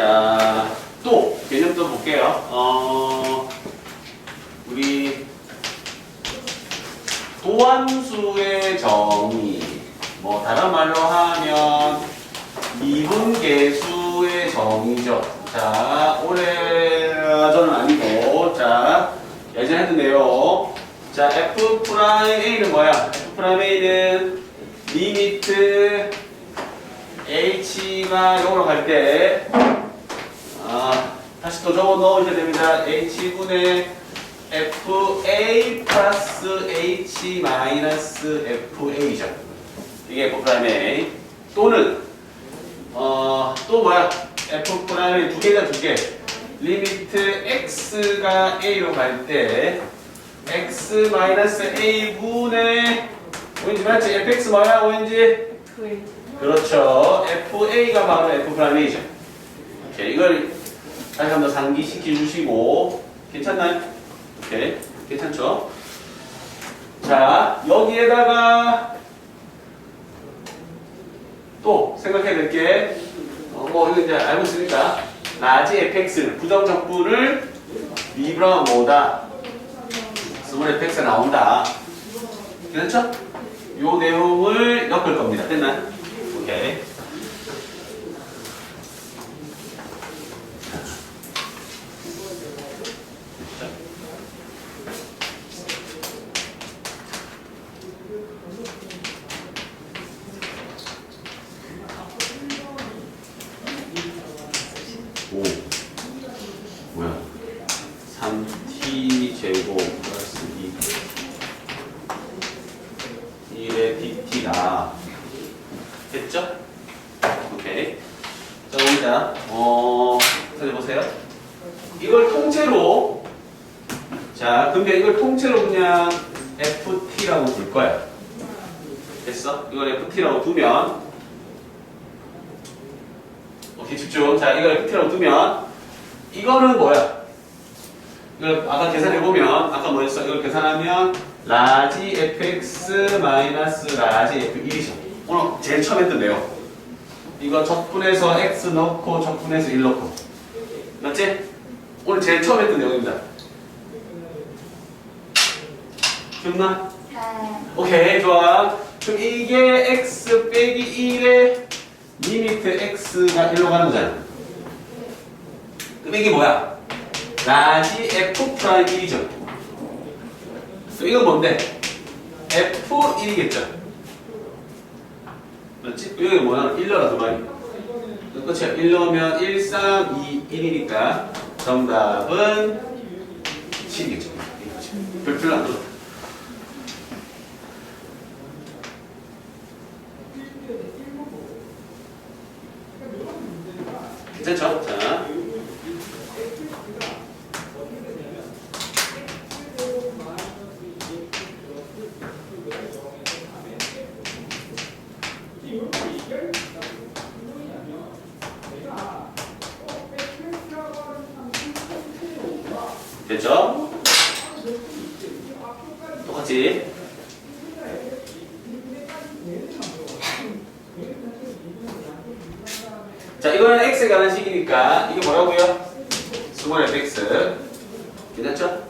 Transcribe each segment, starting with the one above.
자, 또 개념 또 볼게요. 어, 우리 도함수의 정의. 뭐 다른 말로 하면 미분계수의 정의죠. 자, 저는 아니고, 자, 예전에 내용. 자, f 프라임 a는 뭐야? f 프라임 a는 리미트 h가 0으로 갈 때, 아, 다시 또 적어 넣으셔야 됩니다. h분의 fa 플러스 h 마이너스 fa죠. 이게 f 프라임 a. 또는, 어, 또 뭐야? f 프라임이 두 개가 두 개. 리미트 x가 a로 갈 때, x 마이너스 a 분의 왠지 맞지? fx 뭐야? 왠지? 그렇죠. FA가 바로 F 프라임이죠. 오케이. 이걸 다시 한번 상기시켜 주시고 괜찮나요? 오케이. 괜찮죠? 자, 여기에다가 또 생각해야 될 게, 어, 뭐, 이거 이제 알고 있으니까, 라지 fx는 부정적분을 미브라운 뭐다? 스몰 fx가 나온다. 괜찮죠? 요 내용을 엮을 겁니다. 됐나요? 오케이. 오 뭐야 3t 제곱 플러스 2 1의 dt가 됐죠? 오케이 자 어 찾아보세요 이걸 통째로 자 근데 이걸 통째로 그냥 ft라고 둘 거야 됐어? 이걸 ft라고 두면 오케이 집중 자 이걸 ft라고 두면 이거는 뭐야 이걸 아까 계산해 보면 아까 뭐였어? 이걸 계산하면 라지 fx 마이너스 라지 f1이죠. 오늘 제일 처음 했던 내용. 이거 적분해서 x 넣고 적분해서 1 넣고. 맞지? 오늘 제일 처음 했던 내용입니다. 기억나? 오케이 좋아. 그럼 이게 x 빼기 1의 리미트 x가 1로 가는 거잖아. 그럼 이게 뭐야? 라지 f 프라임 1이죠. 그럼 이건 뭔데? f1이겠죠. 맞지? 여기 뭐야? 1넣어라 두 마리. 그치? 1 넣으면 1, 3, 2, 1이니까 정답은 7이겠죠. 별표를 안 넣어. 괜찮죠? 자. 됐죠? 똑같이. 자, 이거는 x에 관한 식이니까 이게 뭐라고요? 스몰 fx. 괜찮죠?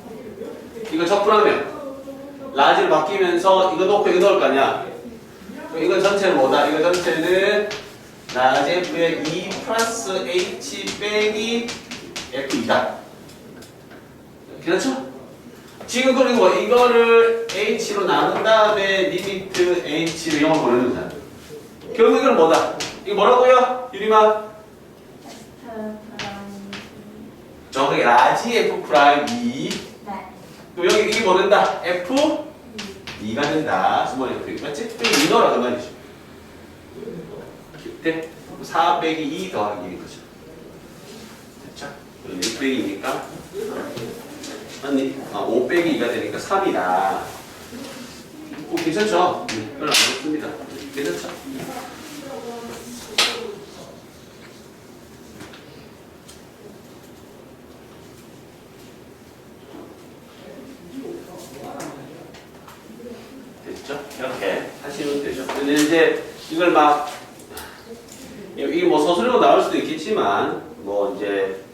이거 적분하면 라지를 바뀌면서 이거 넣고 이거 넣을 거 아니야? 이거 전체는 뭐다? 이거 전체는 라지 f의 2 플러스 h 빼기 f2다. 괜찮죠? 지금 그리고 뭐 이거를 h로 나눈 다음에 리미트 h를 0을 보내는 거잖아. 결국 이건 뭐다? 이거 뭐라고요? 유리마? 정확하게 라지 f 프라임 2또 여기 이게 뭐 된다? f 2가 된다. 스몰 f 맞지? 그럼 이너라 그 말이죠. 네? 4 빼기 2 더하기 1인 거죠. 됐죠? 그럼 1 빼기 2니까 맞니? 아, 5 빼기 2가 되니까 3이다. 오, 괜찮죠? 네, 별로 안 어렵습니다. 괜찮죠? 됐죠? 이렇게 하시면 되죠. 근데 이제 이걸 막 이게 뭐 서술로 나올 수도 있겠지만 뭐 이제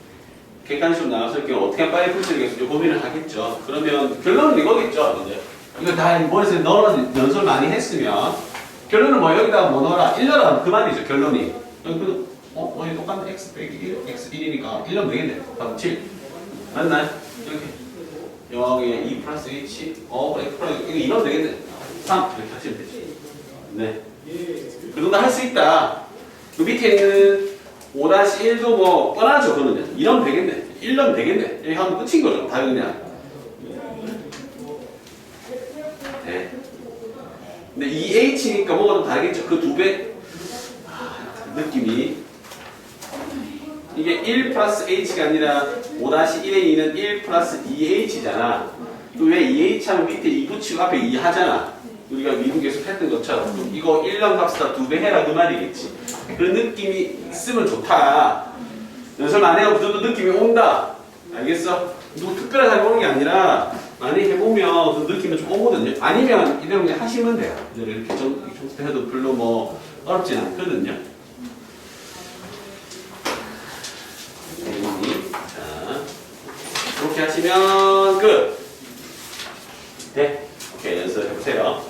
객관식으로 나왔을 경우 어떻게 빨리 풀 수 있겠어 고민을 하겠죠. 그러면 결론은 이거겠죠. 이제 이거 다 머릿속에 넣어 연습을 많이 했으면 결론은 뭐 여기다가 뭐 넣어라 1 넣어라 그 말이죠. 결론이. 그, 어, 어, 이거 똑같네. x 빼기 1, x 1이니까 1 넣으면 되겠네. 답은 7. 맞나요? 이렇게. 여기 2 플러스 h, 어, x 플러스 이거 2 넣으면 되겠네. 3 이렇게 하시면 되지. 네. 그 정도 할 수 있다. 그 밑에 있는 5-1도 뭐 뻔하죠 그러면. 이러면 되겠네. 1 넣으면 되겠네. 이렇게 하면 끝인 거죠. 다 그냥. 네. 근데 2H니까 뭐가 좀 다르겠죠? 그 두배? 아, 느낌이. 이게 1 플러스 H가 아니라 5-1에 있는 1 플러스 2H잖아. 왜 2H 하면 밑에 2 붙이고 앞에 2 하잖아? 우리가 계속 했던 것처럼. 이거 1년 값보다 두 배 해라 그 말이겠지 그런 느낌이 있으면 좋다. 연습 많이 하고 그래도 느낌이 온다. 알겠어? 누구 특별하게 잘 보는 게 아니라 많이 해보면 그 느낌이 좀 오거든요. 아니면 이대로 그냥 하시면 돼요. 이렇게 좀좀 해도 별로 뭐 어렵진 않거든요. 자 그렇게 하시면 끝. 네, 오케이 연습해보세요